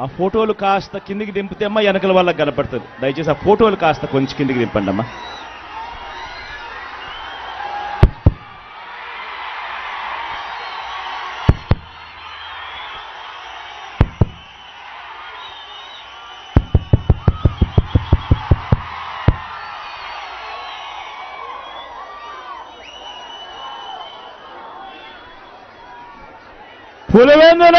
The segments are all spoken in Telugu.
ఆ ఫోటోలు కాస్త కిందికి దింపితే అమ్మా వెనకల వాళ్ళకి కనపడుతుంది. దయచేసి ఆ ఫోటోలు కాస్త కొంచెం కిందికి దింపండి అమ్మా. పులివెందున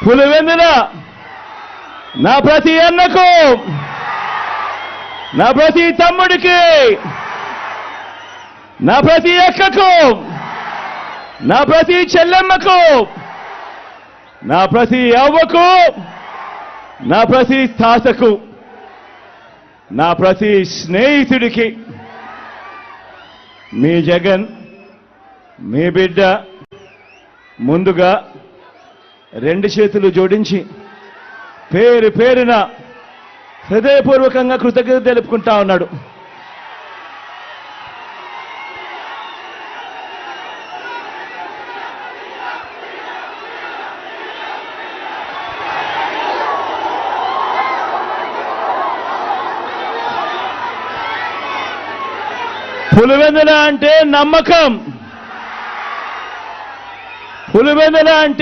పులివెందున నా ప్రతి అన్నకు నా ప్రతి తమ్ముడికి నా ప్రతి అక్కకు నా ప్రతి చెల్లెమ్మకు నా ప్రతి అవ్వకు నా ప్రతి తాతకు నా ప్రతి స్నేహితుడికి మీ జగన్ మీ బిడ్డ ముందుగా రెండు చేతులు జోడించి పేరు పేరున హృదయపూర్వకంగా కృతజ్ఞత తెలుపుకుంటా ఉన్నాడు. పులివెందుల అంటే నమ్మకం. పులివెందుల అంటే